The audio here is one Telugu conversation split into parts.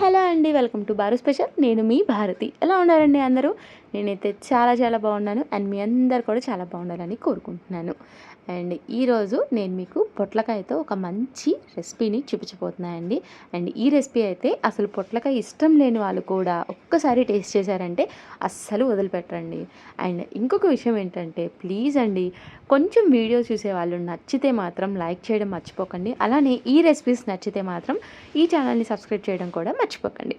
హలో అండి వెల్కమ్ టు బారు స్పెషల్. నేను మీ భారతి. ఎలా ఉన్నారండి అందరూ? నేనైతే చాలా చాలా బాగున్నాను. అండ్ మీ అందరు కూడా చాలా బాగుండాలని కోరుకుంటున్నాను. అండ్ ఈరోజు నేను మీకు పొట్లకాయతో ఒక మంచి రెసిపీని చూపించబోతున్నానండి. అండ్ ఈ రెసిపీ అయితే అసలు పొట్లకాయ ఇష్టం లేని వాళ్ళు కూడా ఒక్కసారి టేస్ట్ చేశారంటే అస్సలు వదిలిపెట్టరండి. అండ్ ఇంకొక విషయం ఏంటంటే ప్లీజ్ అండి కొంచెం వీడియో చూసే వాళ్ళు నచ్చితే మాత్రం లైక్ చేయడం మర్చిపోకండి. అలానే ఈ రెసిపీస్ నచ్చితే మాత్రం ఈ ఛానల్ని సబ్స్క్రైబ్ చేయడం కూడా మర్చిపోకండి.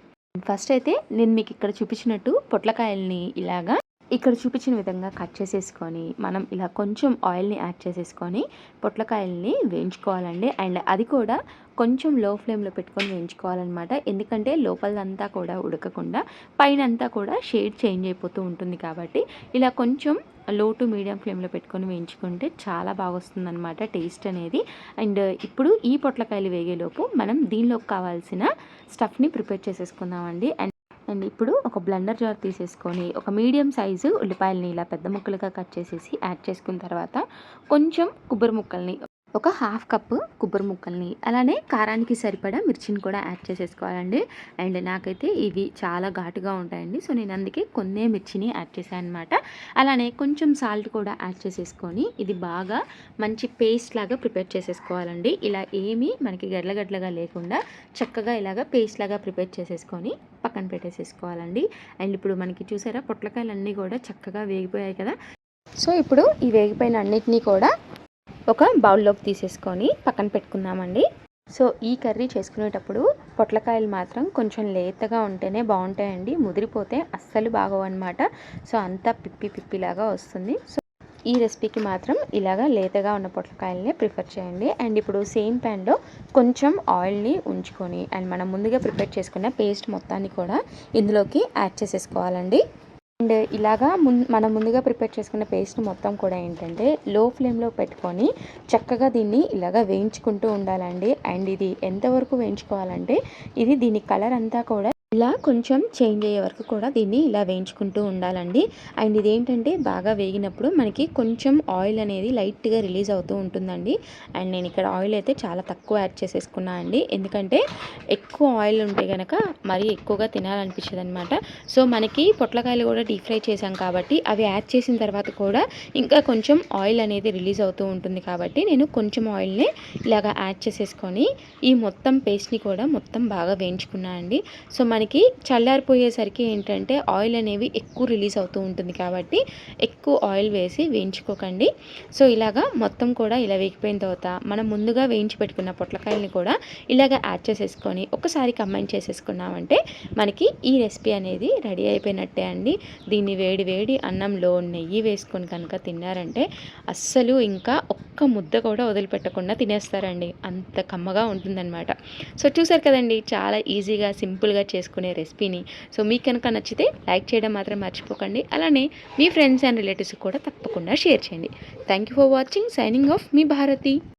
ఫస్ట్ అయితే నేను మీకు ఇక్కడ చూపించినట్టు పొట్లకాయల్ని ఇలాగా ఇక్కడ చూపించిన విధంగా కట్ చేసేసుకొని మనం ఇలా కొంచెం ఆయిల్ని యాడ్ చేసేసుకొని పొట్లకాయల్ని వేయించుకోవాలండి. అండ్ అది కూడా కొంచెం లో ఫ్లేమ్లో పెట్టుకొని వేయించుకోవాలన్నమాట. ఎందుకంటే లోపలంతా కూడా ఉడకకుండా పైన అంతా కూడా షేడ్ చేంజ్ అయిపోతూ ఉంటుంది కాబట్టి ఇలా కొంచెం లో టు మీడియం ఫ్లేమ్లో పెట్టుకొని వేయించుకుంటే చాలా బాగా వస్తుందన్నమాట టేస్ట్ అనేది. అండ్ ఇప్పుడు ఈ పొట్లకాయలు వేగేలోపు మనం దీనిలోకి కావాల్సిన స్టఫ్ని ప్రిపేర్ చేసేసుకుందామండి. అండ్ అండ్ ఇప్పుడు ఒక బ్లెండర్ జార్ తీసేసుకొని ఒక మీడియం సైజు ఉల్లిపాయలని ఇలా పెద్ద ముక్కలుగా కట్ చేసేసి యాడ్ చేసుకున్న తర్వాత కొంచెం కొబ్బరి ముక్కల్ని ఒక హాఫ్ కప్పు కొబ్బరి ముక్కల్ని అలానే కారానికి సరిపడా మిర్చిని కూడా యాడ్ చేసేసుకోవాలండి. అండ్ నాకైతే ఇవి చాలా ఘాటుగా ఉంటాయండి. సో నేను అందుకే కొన్నే మిర్చిని యాడ్ చేశాను అనమాట అలానే కొంచెం సాల్ట్ కూడా యాడ్ చేసేసుకొని ఇది బాగా మంచి పేస్ట్ లాగా ప్రిపేర్ చేసేసుకోవాలండి. ఇలా ఏమీ మనకి గడ్ల గడ్లగా లేకుండా చక్కగా ఇలాగ పేస్ట్ లాగా ప్రిపేర్ చేసేసుకొని పక్కన పెట్టేసేసుకోవాలండి. అండ్ ఇప్పుడు మనకి చూసారా పొట్లకాయలన్నీ కూడా చక్కగా వేగిపోయాయి కదా. సో ఇప్పుడు ఈ వేగిపోయిన అన్నిటినీ కూడా ఒక బౌల్లోకి తీసేసుకొని పక్కన పెట్టుకుందామండి. సో ఈ కర్రీ చేసుకునేటప్పుడు పొట్లకాయలు మాత్రం కొంచెం లేతగా ఉంటేనే బాగుంటాయండి. ముదిరిపోతే అస్సలు బాగోవన్నమాట. సో అంతా పిప్పి పిప్పిలాగా వస్తుంది. సో ఈ రెసిపీకి మాత్రం ఇలాగా లేతగా ఉన్న పొట్లకాయలనే ప్రిఫర్ చేయండి. అండ్ ఇప్పుడు సేమ్ ప్యాన్లో కొంచెం ఆయిల్ని ఉంచుకొని అండ్ మనం ముందుగా ప్రిపేర్ చేసుకున్న పేస్ట్ మొత్తాన్ని కూడా ఇందులోకి యాడ్ చేసేసుకోవాలండి. అండ్ ఇలాగా ముం మనం ముందుగా ప్రిపేర్ చేసుకున్న పేస్ట్ మొత్తం కూడా ఏంటంటే లో ఫ్లేమ్లో పెట్టుకొని చక్కగా దీన్ని ఇలాగా వేయించుకుంటూ ఉండాలండి. అండ్ ఇది ఎంతవరకు వేయించుకోవాలంటే ఇది దీని కలర్ అంతా కూడా ఇలా కొంచెం చేంజ్ అయ్యే వరకు కూడా దీన్ని ఇలా వేయించుకుంటూ ఉండాలండి. అండ్ ఇదేంటంటే బాగా వేగినప్పుడు మనకి కొంచెం ఆయిల్ అనేది లైట్గా రిలీజ్ అవుతూ ఉంటుందండి. అండ్ నేను ఇక్కడ ఆయిల్ అయితే చాలా తక్కువ యాడ్ చేసేసుకున్నా అండి. ఎందుకంటే ఎక్కువ ఆయిల్ ఉంటే కనుక మరీ ఎక్కువగా తినాలనిపించదు అనమాట సో మనకి పొట్లకాయలు కూడా డీప్ ఫ్రై చేసాం కాబట్టి అవి యాడ్ చేసిన తర్వాత కూడా ఇంకా కొంచెం ఆయిల్ అనేది రిలీజ్ అవుతూ ఉంటుంది కాబట్టి నేను కొంచెం ఆయిల్ని ఇలాగా యాడ్ చేసేసుకొని ఈ మొత్తం పేస్ట్ని కూడా మొత్తం బాగా వేయించుకున్నాను అండి. సో మనకి మనకి చల్లారిపోయేసరికి ఏంటంటే ఆయిల్ అనేవి ఎక్కువ రిలీజ్ అవుతూ ఉంటుంది కాబట్టి ఎక్కువ ఆయిల్ వేసి వేయించుకోకండి. సో ఇలాగా మొత్తం కూడా ఇలా వేగిపోయిన తర్వాత మనం ముందుగా వేయించి పెట్టుకున్న పొట్లకాయలని కూడా ఇలాగ యాడ్ చేసేసుకొని ఒకసారి కంబైన్ చేసేసుకున్నామంటే మనకి ఈ రెసిపీ అనేది రెడీ అయిపోయినట్టే అండి. దీన్ని వేడి వేడి అన్నంలో నెయ్యి వేసుకొని కనుక తిన్నారంటే అస్సలు ఇంకా ఒక్క ముద్ద కూడా వదిలిపెట్టకుండా తినేస్తారండి. అంత కమ్మగా ఉంటుందన్నమాట. సో చూసారు కదండి చాలా ఈజీగా సింపుల్గా చేసుకునే రెసిపీని. సో మీకు కనుక నచ్చితే లైక్ చేయడం మాత్రం మర్చిపోకండి. అలానే మీ ఫ్రెండ్స్ అండ్ రిలేటివ్స్ కూడా తప్పకుండా షేర్ చేయండి. Thank you for watching. Signing off me Bharati.